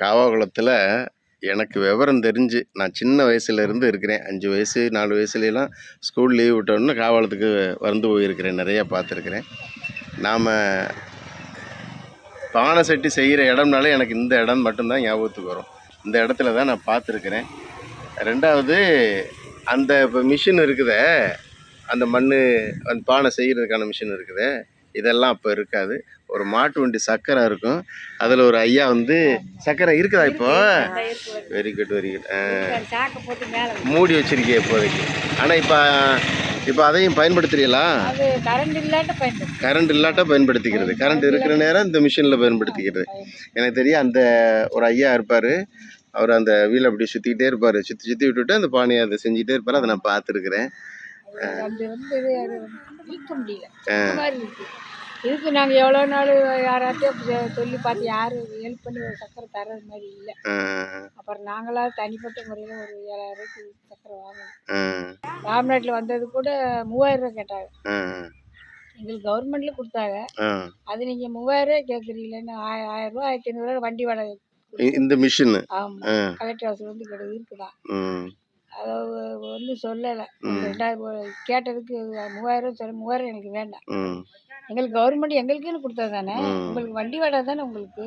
காவாகுளத்தில் எனக்கு விவரம் தெரிஞ்சு நான் சின்ன வயசுலேருந்து இருக்கிறேன். அஞ்சு வயசு நாலு வயசுலலாம் ஸ்கூல் லீவ் விட்டோன்னு காவாளத்துக்கு வந்து போயிருக்கிறேன். நிறையா பார்த்துருக்குறேன். நாம் பானை சட்டி செய்கிற இடம்னாலே எனக்கு இந்த இடம் மட்டும்தான் ஞாபகத்துக்கு வரும். இந்த இடத்துல தான் நான் பார்த்துருக்குறேன். ரெண்டாவது அந்த இப்போ மிஷின் இருக்குதே அந்த மண் அந்த பானை செய்கிறதுக்கான மிஷின் இருக்குதே. இதெல்லாம் அப்போ இருக்காது. ஒரு மாட்டு வண்டி சக்கரை இருக்கும். அதில் ஒரு ஐயா வந்து சக்கரை இருக்குதா இப்போ? வெரி குட் வெரி குட் மூடி வச்சிருக்கே இப்போதைக்கு. ஆனால் இப்போ இப்போ அதையும் பயன்படுத்துறீங்களா? கரண்ட் இல்லாட்ட கரண்ட் இல்லாட்டா பயன்படுத்திக்கிறது. கரண்ட் இருக்கிற நேரம் இந்த மிஷினில் பயன்படுத்திக்கிறது. எனக்கு தெரியும் அந்த ஒரு ஐயா இருப்பார். அவர் அந்த வீல் அப்படி சுற்றிக்கிட்டே இருப்பார். சுற்றி சுற்றி விட்டுவிட்டு அந்த பானையை அதை செஞ்சுட்டே இருப்பார். அதை நான் பார்த்துருக்குறேன். அது வந்து இது அது இழுக்க முடியல. மாதிரி இருக்கு. இதுக்கு நாங்கள் எவ்வளோ நாள் சொ- சொல்லி பார்த்து யாரும் ஹெல்ப் பண்ணி ஒரு சக்கரை தர்றது மாதிரி இல்லை. அப்புறம் நாங்களாக தனிப்பட்ட முறையில் ஒரு ஏழாயிரம் ரூபாய்க்கு சக்கரை வாங்கணும் ராம்நாட்டில் வந்தது கூட மூவாயிரம் ரூபாய் கேட்டாங்க. எங்களுக்கு கவர்மெண்ட்ல கொடுத்தாங்க. அது நீங்கள் மூவாயிரம் ரூபாய் கேட்குறீங்களேன்னு ஆய ஆயிரம் ரூபா ஆயிரத்தி ஐநூறுரூவா வண்டி வாடகை இந்த மிஷினு ஆமாம் கலெக்டர் ஹவுஸ் வந்து கிட்ட இருக்குதான் அதை ஒன்றும் சொல்லலை. ரெண்டாயிரம் கேட்டதுக்கு மூவாயிரம் சொல்ல மூவாயிரம் எனக்கு வேண்டாம். எங்களுக்கு கவர்மெண்ட் எங்களுக்குன்னு கொடுத்தது தானே? உங்களுக்கு வண்டி வாடகை தானே உங்களுக்கு?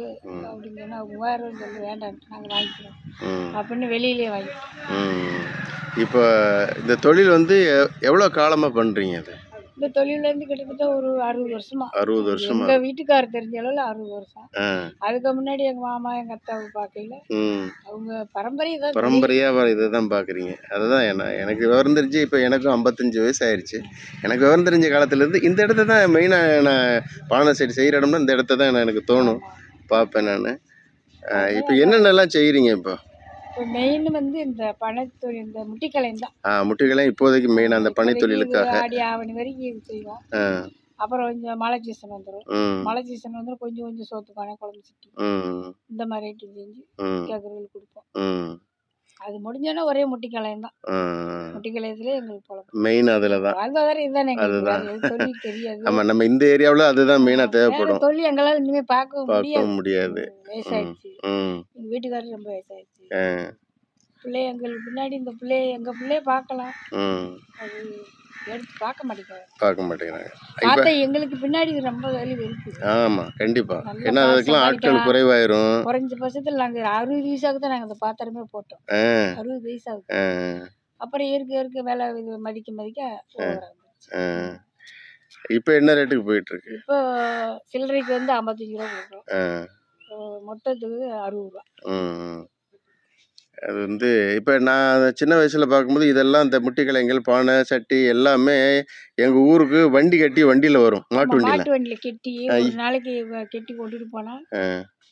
அப்படின்னு சொன்னா மூவாயிரம் சொல்லி வேண்டாம் நாங்கள் வாங்கிக்கிறோம். அப்படின்னு வெளியிலேயே வாங்கிக்கிறோம் இப்போ இந்த தொழில் வந்து எவ்வளோ காலமாக பண்ணுறீங்க அது? இந்த தொழிலேருந்து கிட்டத்தட்ட ஒரு அறுபது வருஷமா. அறுபது வருஷமா. எங்கள் வீட்டுக்காரர் தெரிஞ்ச அளவில் அறுபது வருஷம். அதுக்கு முன்னாடி எங்கள் மாமா எங்கள் அத்தாவை பார்க்கையில ம். அவங்க பரம்பரை தான் பரம்பரையாக இதை தான் பார்க்குறீங்க. அதுதான் என்ன எனக்கு விவரம் தெரிஞ்சு இப்போ எனக்கும் ஐம்பத்தஞ்சு வயசு ஆயிடுச்சு. எனக்கு விவரம் தெரிஞ்ச காலத்துலேருந்து இந்த இடத்த தான் மெயினாக நான் பானை சைடு செய்கிற இடம்னா இந்த இடத்த தான் எனக்கு தோணும். பார்ப்பேன் நான். இப்போ என்னென்னலாம் செய்கிறீங்க இப்போ? இப்போ மெயின் வந்து இந்த பனைத்தொழில் இந்த முட்டிக்கலை தான். ஆ முட்டுகளையும் இப்போதைக்கு மெயினாக அந்த பனை தொழிலுக்காக. ஆடி ஆவணி வரைக்கும் இது செய்வோம். ஆ. அப்புறம் கொஞ்சம் மழை சீசன் வந்துடும் ம். மழை சீசன் வந்துடும் கொஞ்சம் கொஞ்சம் சோத்து பானை குழம்பு ம் இந்த மாதிரி ஐட்டம் செஞ்சு ம். கேட்குறவங்களுக்கு கொடுப்போம். ம். அது முடிஞ்சோன்னா ஒரே முட்டிக்கலையம் தான். ஆ. முட்டிக்கலையத்துல எங்களுக்கு பொழப்பு மெயின் அதில் தான். வாழ்வாதாரம் இதுதானே எங்களுக்கு வேற தொழில் தெரியாது. ஆமாம் நம்ம இந்த ஏரியாவில் அதுதான் மெயினாக வேற தேவைப்படும். தொழில் எங்களால் இனிமே பார்க்கவும் பார்க்கவும் முடியாது. முடியாது. வயசாயிடுச்சு. வீட்டுக்காரர் ரொம்ப வயசாயிடுச்சு. ஆ பிள்ளை எங்களுக்கு பின்னாடி இந்த பிள்ளைய எங்கள் பிள்ளைய பார்க்கலாம். ம். அது எடுத்து பார்க்க மாட்டேங்கிறாங்க. பார்க்க மாட்டேங்கிறாங்க. இப்போ பார்த்தா எங்களுக்கு பின்னாடி இது ரொம்ப தொழில் இருக்குது ஆமாம் கண்டிப்பாக நல்லா ஏன்னா அதுக்கெல்லாம் ஆட்கள். குறைவாயிரும். குறைஞ்ச பட்சத்தில் நாங்கள் அறுபது வயசாக தான் நாங்கள் அந்த பாத்திரமே போட்டோம். ஆ. அறுபது வயசாகுது ஆ. அப்புறம் இருக்க இருக்க வேலை இது மதிக்க மதிக்க. ஆ. இப்போ என்ன ரேட்டுக்கு போயிட்டுருக்கு? இப்போ சில்லறைக்கு வந்து ஐம்பத்தஞ்சு ரூபா கொடுக்குறோம் ஆ. மொத்தத்துக்கு அறுபது ரூபா. ம் ம். அது வந்து இப்போ நான் சின்ன வயசில் பார்க்கும்போது இதெல்லாம் இந்த முட்டிக்கலைங்கள் பானை சட்டி எல்லாமே எங்கள் ஊருக்கு வண்டி கட்டி வண்டியில் வரும். மாட்டு வண்டியில். மாட்டு வண்டியில கெட்டி ஒரு நாளைக்கு கெட்டி கொண்டுட்டு போனா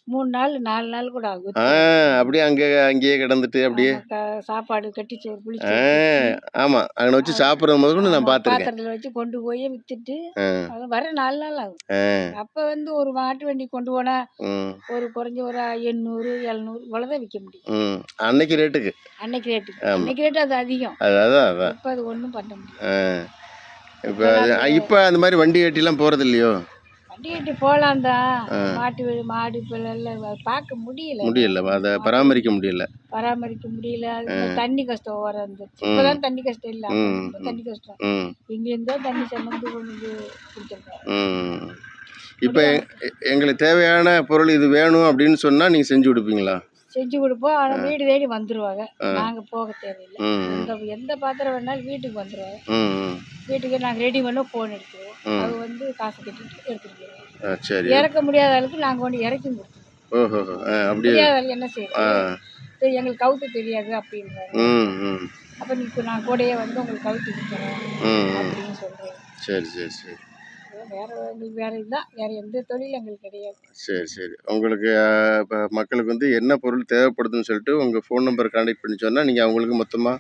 மூணு நாள் நாலு நாள் கூட ஆகும். ஆ அப்படியே அங்கே அங்கேயே கிடந்துட்டு அப்படியே ஆமா, க- சாப்பாடு கட்டி சோறு புளிச்சு ஆ ஆமாம் அங்கே வச்சு சாப்பிட்றது முதல் கொண்டு நான் பார்த்துருக்கேன். பாத்திரத்துல வச்சு கொண்டு போய் வித்துட்டு ஆ. அது வர நாலு நாள் ஆகும். ஆ. அப்ப வந்து ஒரு மாட்டு வண்டி கொண்டு போனா ம். ஒரு குறைஞ்ச ஒரு எண்ணூறு எழுநூறு இவ்வளவுதான் விற்க முடியும். ம் அன்னைக்கு ரேட்டுக்கு அன்னைக்கு ரேட்டுக்கு அன்னைக்கு ரேட்டு அது அதிகம். அது அதான் அதான். இப்ப அது ஒண்ணும் பண்ண முடியாது. ஆ. இப்போ இப்போ அந்த மாதிரி வண்டி கட்டிலாம் போகிறது இல்லையோ? வண்டி கட்டி போலாம் தான். மாட்டு மாடு இப்போ பார்க்க முடியல. முடியல. அதை பராமரிக்க முடியல. பராமரிக்க முடியல. தண்ணி கஷ்டம் வர வந்துருச்சு இப்பதான் தண்ணி கஷ்டம் இல்ல. தண்ணி கஷ்டம். ம். இங்க இருந்தா தண்ணி சம்மந்து கொண்டு வந்து கொடுத்துருக்காங்க ம். இப்போ எங்களுக்கு தேவையான பொருள் இது வேணும் அப்படின்னு சொன்னால் நீங்கள் செஞ்சு கொடுப்பீங்களா? செஞ்சு கொடுப்போம். ஆனா வீடு தேடி வந்துருவாங்க. நாங்க போக தேவையில்லை. எந்த எந்த பாத்திரம் வேணாலும் வீட்டுக்கு ம் வீட்டுக்கு நாங்க ரெடி பண்ண போன் எடுத்துருவோம். அது வந்து காசு கட்டிட்டு சரி. இறக்க முடியாத அளவுக்கு நாங்க கொண்டு இறக்கி கொடுத்துருவோம். முடியாத அளவுக்கு என்ன இது எங்களுக்கு கவுத்து தெரியாது அப்படின்றாங்க அப்ப நீ நான் கூடயே வந்து உங்களுக்கு கவுத்து கொடுத்துறேன். அப்படின்னு சொல்றேன். சரி சரி சரி. வேற எங்களுக்கு வேற இதுதான் வேற எந்த தொழிலும் எங்களுக்கு கிடையாது. சரி சரி. உங்களுக்கு இப்போ மக்களுக்கு வந்து என்ன பொருள் தேவைப்படுதுன்னு சொல்லிட்டு உங்கள் ஃபோன் நம்பர் கான்டாக்ட் பண்ணி சொன்னால் நீங்கள் அவங்களுக்கு மொத்தமாக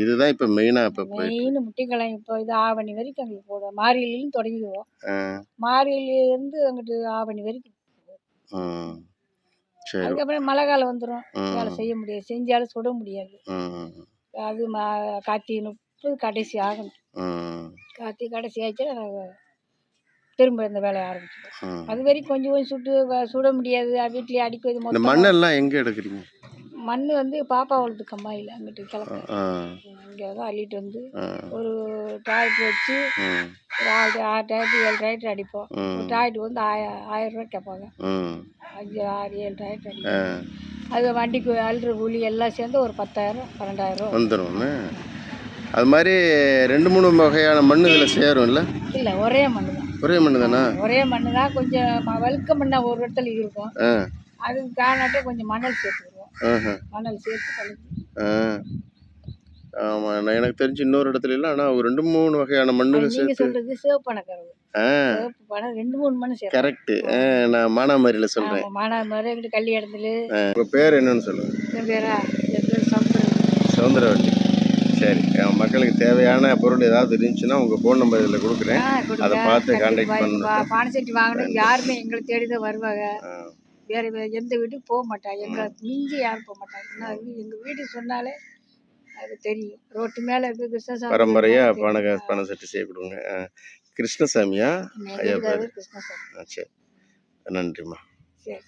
இதுதான் இப்போ மெயினாக இப்போ மெயின் முட்டிக்கலை இப்போ இது ஆவணி வரைக்கும் எங்களுக்கு போடுவோம். மாரியிலும் தொடங்கிடுவோம். மாரியிலேருந்து அங்கிட்டு ஆவணி வரைக்கும். அதுக்கப்புறம் மழை காலம் வந்துடும். வேலை செய்ய முடியாது. செஞ்சாலும் சுட முடியாது. அது மா கார்த்திகை முப்பது கடைசி ஆகணும். ம் கார்த்திகை கடைசி ஆச்சுன்னா திரும்ப இந்த வேலையை ஆரம்பிச்சிடும். அது வரைக்கும் கொஞ்சம் கொஞ்சம் சுட்டு சுட முடியாது. வீட்லேயே அடிக்கிறது இந்த மண்ணெல்லாம் எங்கே எடுக்கிறீங்க? மண் வந்து பாப்பா வளர்த்து கம்மாயில் அங்கிட்டு கிளம்ப ஆ. இங்கே தான் அள்ளிட்டு வந்து ஒரு டாய்லெட் வச்சு ஒரு ஆறு ஆறு டயட்டு ஏழு டயட்டு அடிப்போம். ஒரு டாய்லெட் வந்து ஆய ஆயிரம் ரூபாய் கேட்பாங்க. அஞ்சு ஆறு ஏழு டயட் ஆ. அடிப்போம் அது வண்டிக்கு அல்ற கூலி எல்லாம் சேர்ந்து ஒரு பத்தாயிரம் பன்னெண்டாயிரம் வந்துடும் அது மாதிரி ரெண்டு மூணு வகையான மண் இதில் சேரும் இல்லை இல்லை ஒரே மண் தான். ஒரே மண் தானா? ஒரே மண் தான். கொஞ்சம் வழுக்க மண்ணா ஒரு இடத்துல இருக்கும். அதுக்கு காணாட்டே கொஞ்சம் மணல் சேர்த்துருவோம் மணல் சேர்த்து கலக்கி ஆ ஆமாம் நான் எனக்கு தெரிஞ்சு இன்னொரு இடத்துல இல்லை. ஆனால் ஒரு ரெண்டு மூணு வகையான மண்ணுகள் நீங்கள் சேர்த்து சொல்கிறது சிவப்பு பணக்கறவு ஆ. சிவப்பு பணம் ரெண்டு மூணு மண் சேர்த்து. கரெக்டு நான் மானாமரியில் சொல்கிறேன் ஆமாம் மானா மாதிரி எங்கிட்ட கல்வி இடத்துல உங்கள் பேர் என்னன்னு சொல்லுங்கள் என் பேரா? என் பேர் சமுத்திரம் சவுந்தரவல்லி சரி அஹ் மக்களுக்கு தேவையான பொருள் ஏதாவது இருந்துச்சுன்னா உங்கள் ஃபோன் நம்பர் இதில் கொடுக்குறேன். ஆ அதை பார்த்து. கான்டாக்ட் பண்ணணும் பா- பானைச்சட்டி வாங்கணும் யாருமே எங்களை தேடி தான் வருவாங்க. ஆ, வேற வே- எந்த வீட்டுக்கு போக மாட்டாங்க எங்களை மிஞ்சி யாரும் போக மாட்டாங்க நான் வீ- எங்க வீட்டுக்கு சொன்னாலே அது தெரியும். ரோட்டு மேல இருக்கு கிருஷ்ணசாமி பரம்பரையாக வீடு பணம் செட்டு செய்ய கொடுங்க. கிருஷ்ணசாமியா? ஐயா வீட்டுக்காரரு கிருஷ்ணசாமி. சரி. நன்றிம்மா. சரி.